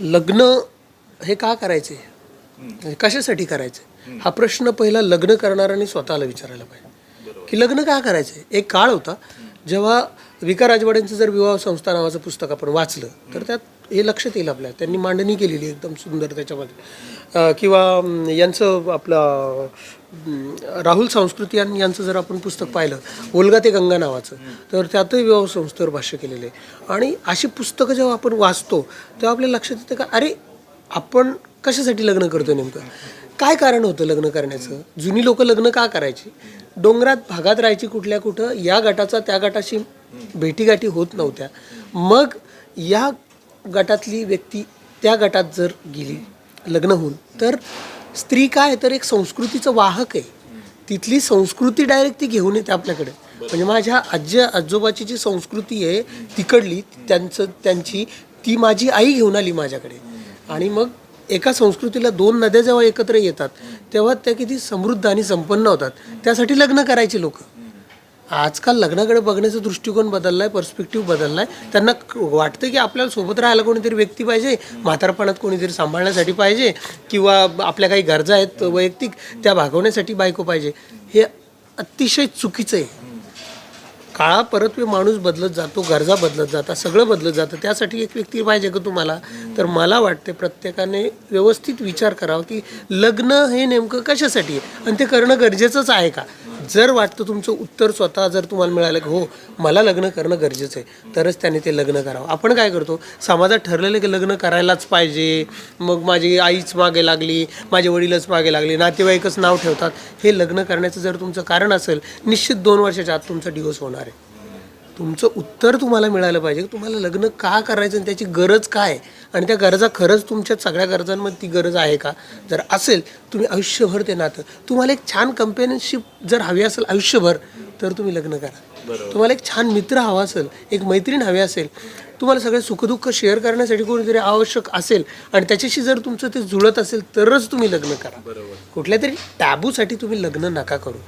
लग्न हे का करायचे? कशासाठी करायचे? हा प्रश्न पहिला लग्न करणाऱ्यांनी स्वतःला विचारायला पाहिजे. की लग्न का करायचं? एक काळ होता जेव्हा विका राजवाड्यांचं जर विवाह संस्था नावाचं पुस्तक आपण वाचलं तर त्यात हे लक्षात येईल आपल्या त्यांनी मांडणी केलेली एकदम सुंदर त्याच्यामध्ये. किंवा यांचं आपलं राहुल संस्कृती यांचं जर आपण पुस्तक पाहिलं ओलगा ते गंगा नावाचं तर त्यातही विवाह संस्थेवर भाष्य केलेलं आहे. आणि अशी पुस्तकं जेव्हा आपण वाचतो तेव्हा आपल्या लक्षात येतं का अरे आपण कशासाठी लग्न करतो नेमकं? काय कारण होतं लग्न करण्याचं? जुनी लोक लग्न का करायची? डोंगरात भागात राहायची कुठल्या कुठं? या गटाचा त्या गटाशी भेटीगाठी होत नव्हत्या. मग या गटातली व्यक्ती त्या गटात जर गेली लग्न होऊन तर स्त्री काय? तर एक संस्कृतीचं वाहक आहे. तिथली संस्कृती डायरेक्ट ती घेऊन येते आपल्याकडे. म्हणजे माझ्या आजी आजोबाची जी संस्कृती आहे तिकडली त्यांचं त्यांची ती माझी आई घेऊन आली माझ्याकडे. आणि मग एका संस्कृतीला दोन नद्या जेव्हा एकत्र येतात तेव्हा त्या किती समृद्ध आणि संपन्न होतात. त्यासाठी लग्न करायचे लोक. आजकाल लग्नाकडे बघण्याचा दृष्टिकोन बदललाय पर्स्पेक्टिव्ह बदललाय. त्यांना वाटतं की आपल्याला सोबत राहायला कोणीतरी व्यक्ती पाहिजे म्हातारपणात कोणीतरी सांभाळण्यासाठी पाहिजे किंवा आपल्या काही गरजा आहेत वैयक्तिक त्या भागवण्यासाठी बायको पाहिजे. हे अतिशय चुकीचं आहे. काळा परत माणूस बदलत जातो गरजा बदलत जातात सगळं बदलत जातं. त्यासाठी एक व्यक्ती पाहिजे का तुम्हाला? तर मला वाटते प्रत्येकाने व्यवस्थित विचार करावा की लग्न हे नेमकं कशासाठी आहे? आणि ते करणं गरजेचंच आहे का? जर वाटतं तुमचं उत्तर स्वतः जर तुम्हाला मिळालं की हो मला लग्न करणं गरजेचं आहे तरच त्याने ते लग्न करावं. आपण काय करतो? समाजात ठरलेलं की लग्न करायलाच पाहिजे. मग माझी आईच मागे लागली माझे वडीलच मागे लागले नातेवाईकच नाव ठेवतात. हे लग्न करण्याचं जर तुमचं कारण असेल निश्चित दोन वर्षाच्या आत तुमचा डिवोर्स होणार आहे. तुमचं उत्तर तुम्हाला मिळालं पाहिजे. की तुम्हाला लग्न का करायचं आणि त्याची गरज काय? आहे? आणि त्या गरजा खरंच तुमच्या सगळ्या गरजांमध्ये ती गरज आहे का? जर असेल तुम्ही आयुष्यभर ते नातं. तुम्हाला एक छान कंपेनियनशिप जर हवी असेल आयुष्यभर तर तुम्ही लग्न करा. तुम्हाला एक छान मित्र हवा असेल एक मैत्रीण हवी असेल तुम्हाला सगळे सुखदुःख शेअर करण्यासाठी कोणीतरी आवश्यक असेल आणि त्याच्याशी जर तुमचं ते जुळत असेल तरच तुम्ही लग्न करा. कुठल्या तरी टॅबूसाठी तुम्ही लग्न नका करू.